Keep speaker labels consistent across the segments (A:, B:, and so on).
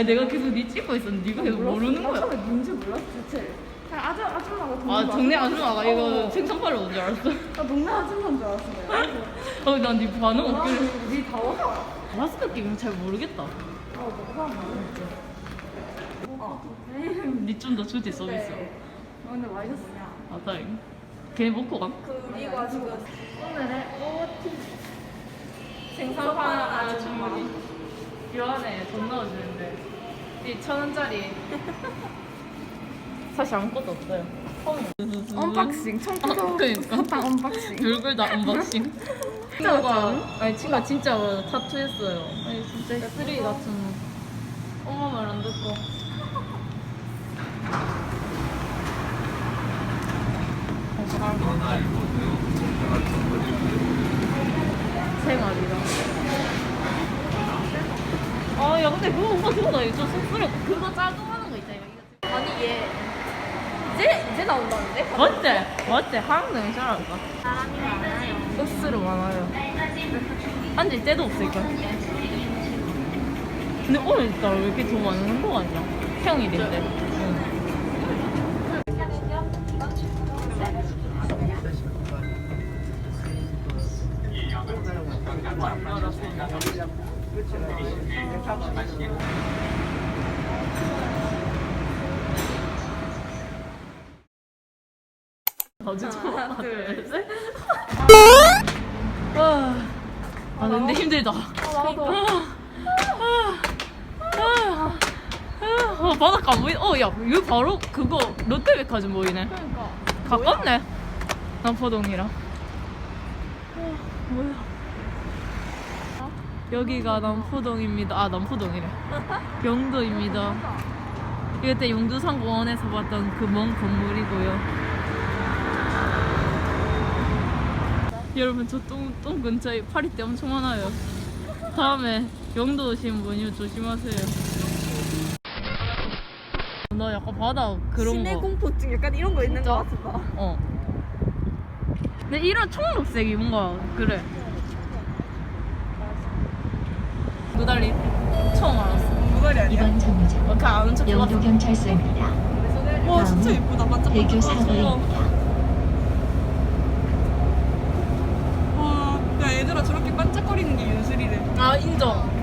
A: 아니 내가 계속 니 찍고 있었는데 니가 계속 모르는
B: 나
A: 거야.
B: 처음에 뭔지 몰랐어 대체. 그냥 아줌 아줌마가 동네
A: 아 동네 아줌마가 이거
B: 어.
A: 생선파를 온줄 알았어.
B: 나 동네 아줌마인 줄 알았어 내가. 그래서
A: 어난네 반응
B: 아,
A: 없길래.
B: 니다 와서.
A: 마스크 끼면 잘 모르겠다.
B: 아 뭐가 많은지. 어.
A: 니좀더 주제 서비스.
B: 네. 아, 근데 맛있었어.
A: 아 다행. 걔 먹고 가.
B: 그리고 지금 오늘의 OT
A: 생선파 아주머니. 요 안에 돈 넣어주는데 이 천 원짜리. 사실 아무것도 없어요.
B: 언박싱
A: 아,
B: 청포도
A: 그러니까.
B: 사탕 언박싱.
A: 별걸 다 언박싱. 친구가 아니 친구가 진짜 타투했어요. 아니 진짜 쓰레기 같은 엄마 말 안 듣고. 생활이라. 아, 야, 근데 그거 오빠 그거 나좀 씁쓸해. 그거 짜증나는 거 있잖아. 이거.
B: 아니 얘 이제 이제 나온다는데?
A: 맞지? 맞지? 한국 너무 잘한다.
B: 사람이 많아요.
A: 소스로 많아요. 한지 때도 없을까? 근데 오늘따라 왜 이렇게 돈 많은 거 같냐? 평일인데. 하나, 둘, 셋. 와. 아, 근데 힘들다.
B: 나도.
A: 어, 바닷가 안 보이? 어, 야, 이거 바로 그거 롯데백화점 보이네.
B: 그러니까.
A: 가깝네. 남포동이랑. 어, 뭐야? 여기가 남포동입니다. 아, 남포동이래. 영도입니다. 이때 용두산 공원에서 봤던 그 먼 건물이고요. 여러분 저 똥 똥 근처에 파리떼 엄청 많아요. 다음에 영도 오신 분이 조심하세요. 나 약간 바다 그런
B: 시내
A: 거.
B: 공포증 약간 이런 거 있는 거 같다.
A: 어. 근데 이런 초록색이 뭔가 그래. 누달리 처음 알았어.
B: 무거리 아니야?
C: 이번 정류장
A: 이렇게 아는 척 해봤어.
C: 영도 경찰서입니다.
B: 와 진짜 예쁘다 반짝반짝.
C: 대교 사거리입니다.
B: 와, 야 얘들아 반짝거리는 게 윤슬이네.
A: 아 인정.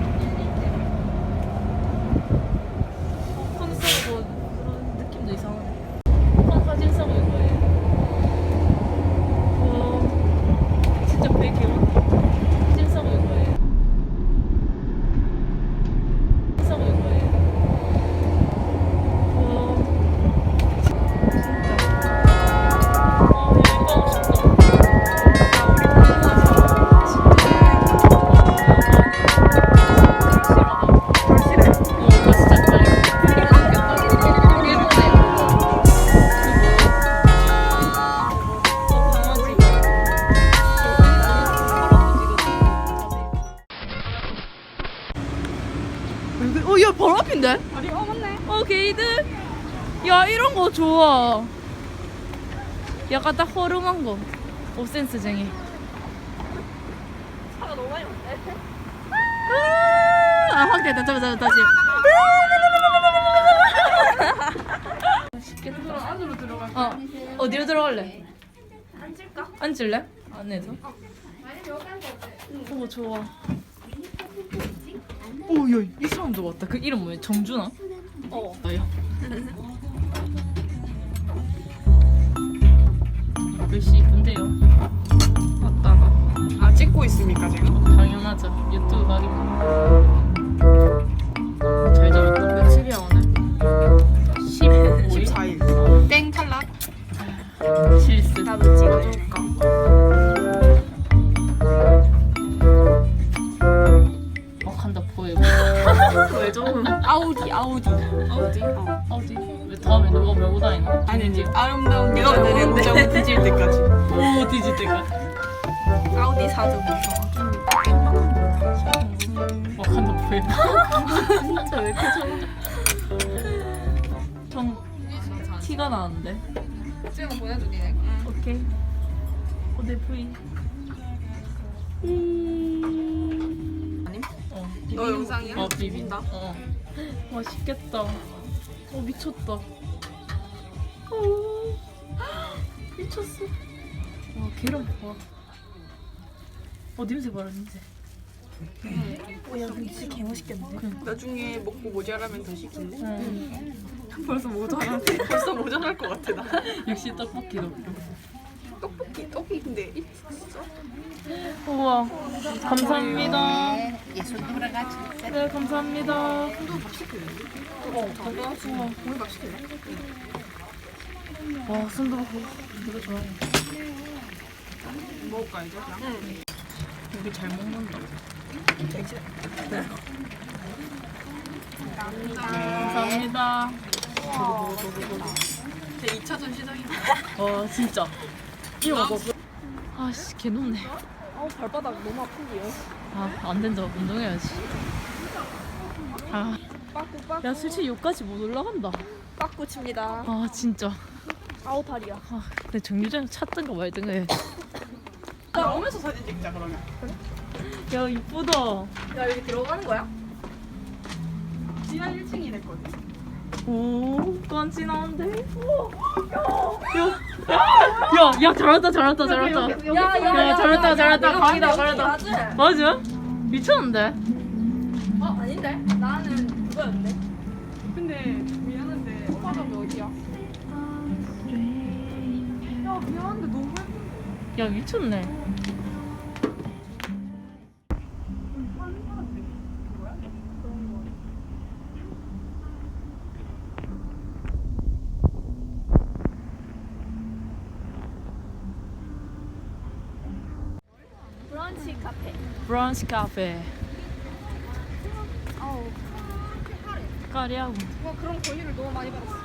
A: 앞인데?
B: 아니 어 맞네.
A: 어, 게이드? 야, 이런 거 좋아. 약간 딱 허름한 거. 옵센스쟁이.
B: 차가 너무 많이 왔네.
A: 아, 확 됐다. 잠깐, 잠깐, 다시.
B: 얘들아 안으로 들어갈.
A: 어, 어디로 들어갈래?
B: 앉을까?
A: 앉을래? 안에서? 오, 좋아. 오, 야, 이 사람도 왔다. 그 이름 뭐야? 정준아?
B: 어.
A: 나야. 글씨 이쁜데요. 왔다가.
B: 아 찍고 있습니까 지금?
A: 당연하죠. 유튜브 각입 진짜 왜 이렇게 좀. 좀 티가 나는데.
B: 지금 보내주니 내가.
A: 오케이. 어 내 부위.
B: 아님?
A: 어.
B: 너 영상이야?
A: 어 비빈다. 어. 맛있겠다. 어 미쳤다. 어, 미쳤어. 와 계란 봐. 어 냄새 봐라 냄새.
C: 야 근데 진짜 개맛있겠는데?
B: 나중에 먹고 모자라면 더 시킬래?
A: 응.
B: 벌써 모자라는데 벌써 모자랄 것 같아 나.
A: 역시 떡볶이도.
B: 떡볶이 떡볶이인데 있어?
A: 우와 감사합니다.
C: 예술 돌아가지.
A: 네 감사합니다.
B: 어,
A: 우와
B: 오늘 밥 시킬래?
A: 와 순두부 이거 좋아해.
B: 먹을까 이제 그 냥?
A: 여기 잘 먹는다. 감사합니다.
B: 제 2차전 시작이다.
A: 와 진짜. 이거 먹어. 아씨 개놀네.
C: 아우 발바닥 너무 아픈데요.
A: 아안 된다 운동해야지. 아.
C: 빠꾸 빠꾸
A: 야 솔직히 여기까지 못 올라간다.
C: 빠꾸 칩니다.
A: 아 진짜.
C: 아우 다리야.
A: 아 근데 정류장 찾든가 말든가 해.
B: 나오면서 사진 찍자 그러면.
A: 야 이쁘다.
C: 야 여기 들어가는 거야?
B: 지난 1층이 됐거든.
A: 오 깐지나는데. 야 야야 야, 잘했다 잘했다 잘했다.
C: 야야
A: 야, 잘했다, 잘했다. 각이다.
C: 맞지?
A: 맞아? 미쳤는데?
C: 어 아닌데? 나는 그거였는데.
B: 근데 미안한데 오빠가 어디야? 야 미안한데 너무 예쁜데.
A: 야 미쳤네.
C: 브런치 카페.
A: 브런치 카페.
C: 아우
A: 까리하고.
C: 와 그런 권유를 너무 많이 받았어.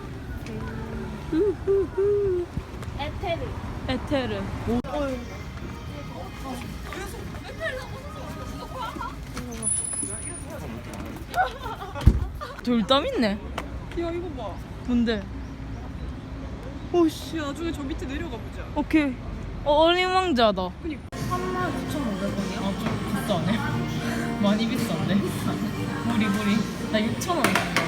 C: 에테르.
A: 에테르. 오. 돌담 있네.
B: 야 이거 봐.
A: 뭔데?
B: 오씨 나중에 저 밑에 내려가 보자.
A: 오케이. 어, 어린 왕자다.
B: 그니까.
A: 39,500원이야? 아, 좀 비싸네. 많이 비싼데? 무리, 무리. 나 6,000원. 6,500원.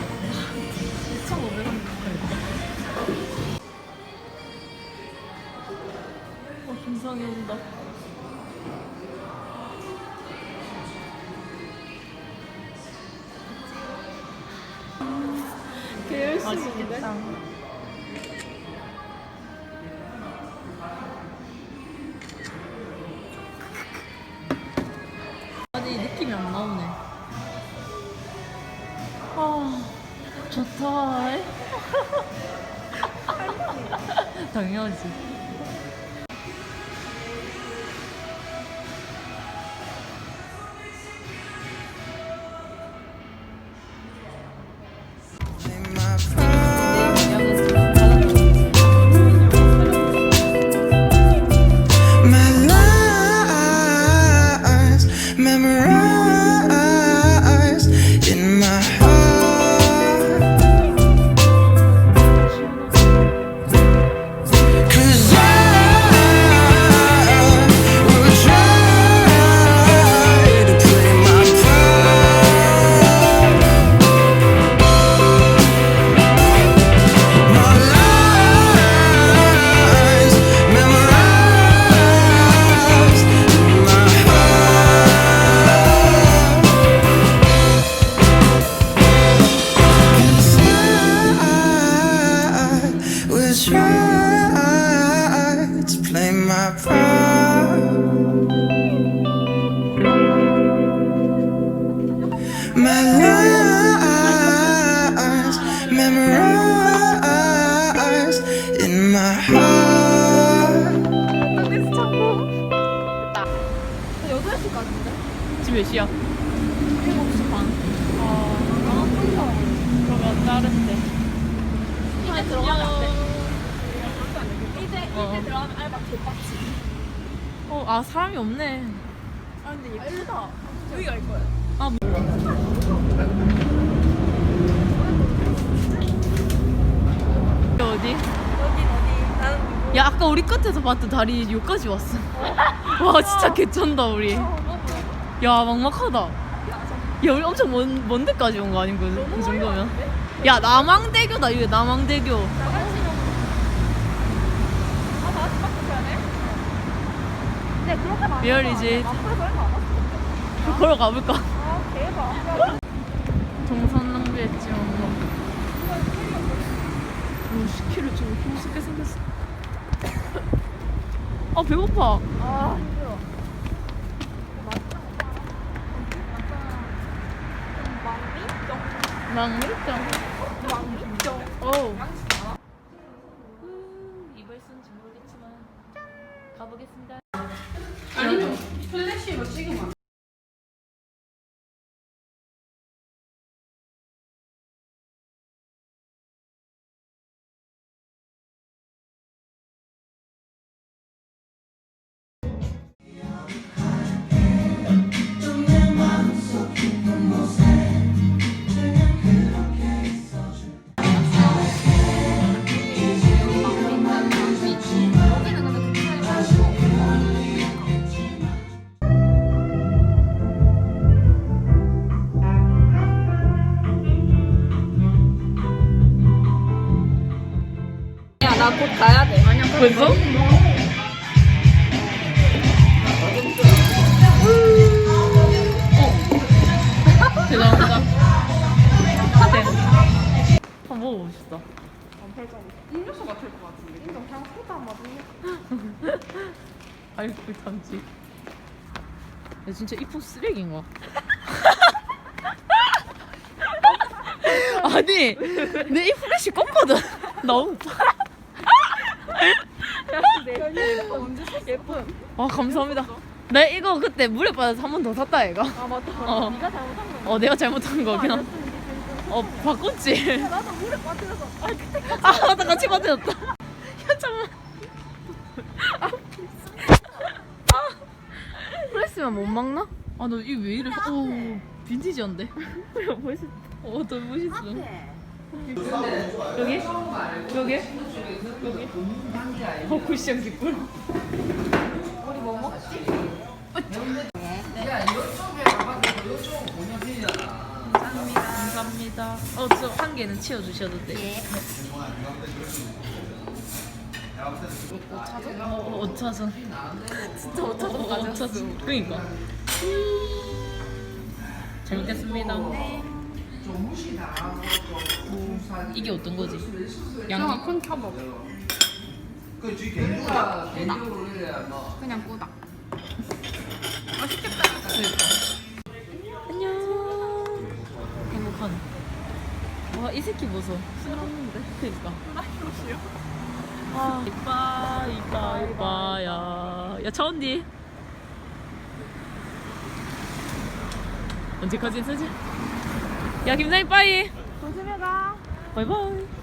A: 맛있겠다. 아니 느낌이 안 나오네. 아 좋다. 당연하지.
D: My lies memorized in my heart.
C: 서비스 창고. 8시 같은데?
A: 지금 몇 시야?
C: 7시 반.
A: 아, 그러면 다른데.
C: 이제 들어가면 안 돼. 이제
A: 어.
C: 이제 들어가면 알바 개빡치.
A: 어, 아 사람이 없네.
C: 아 근데 예쁘다. 여기 갈 거야.
A: 아, 어디? 야 아까 우리 끝에서 봤던 다리 여기까지 왔어. 와 진짜 개쩐다 우리. 야 막막하다. 야 우리 엄청 먼, 먼 데까지 온 거 아닌 그, 그 정도면 야 남항대교다 이게 남항대교
C: 그렇게 많아.
A: 리얼이지
C: 앞으로 그런 거 알았어.
A: 걸어 가볼까?
C: 아, 대박.
A: 동선 낭비했지 뭔가 오 10kg 좀 힘쉽게 생겼어. 아 배고파.
C: 아, 힘들어.
A: 낭비장
C: 왕미정.
A: 어우 이발 어. 네.
B: 음료수 같을 것 같은데.
C: 그냥 소다 맞으면.
A: 아이고 참지. 야 진짜 이프 쓰레기인가? 아니 내 이프레시 껐거든. 너무?
C: 예쁜.
A: 아 감사합니다. 나 이거 그때 물에 빠져서 한 번 더 샀다 얘가.
C: 아, 맞다.
A: 어.
C: 네가 잘못한 거야.
A: 어 내가 잘못한 거 그냥 어 바꿨지.
C: 야, 나도 물에 빠뜨려서. 아, 그때
A: 아 맞다 같이 빠졌다. 야 잠만. 아, 프레스면 못 먹나? 아 너 이거 왜 이래? 오 빈티지한데. 멋있. 어더 멋있어. 여기? 여기? 여기? 어 쿠션 기쁨. 우리 뭐 먹지? 감사합니다. 감사합니다. 어, 저 한 개는 치워주셔도 돼. 예. 어, 5차전. 진짜 5차전 어, 5차전. 그니까. 잘 먹겠습니다. 오, 이게 어떤 거지?
B: 양큰 탑업. 그냥 꾸다.
A: 안녕. 행복한. 와, 이 새끼 보소. 신났는데. 그니까. 아, 이빠, 이빠, 이빠야. 야, 차원디. 언제까지 쓰지? 야, 김사희 빠이.
C: 조심해 가.
A: 바이바이.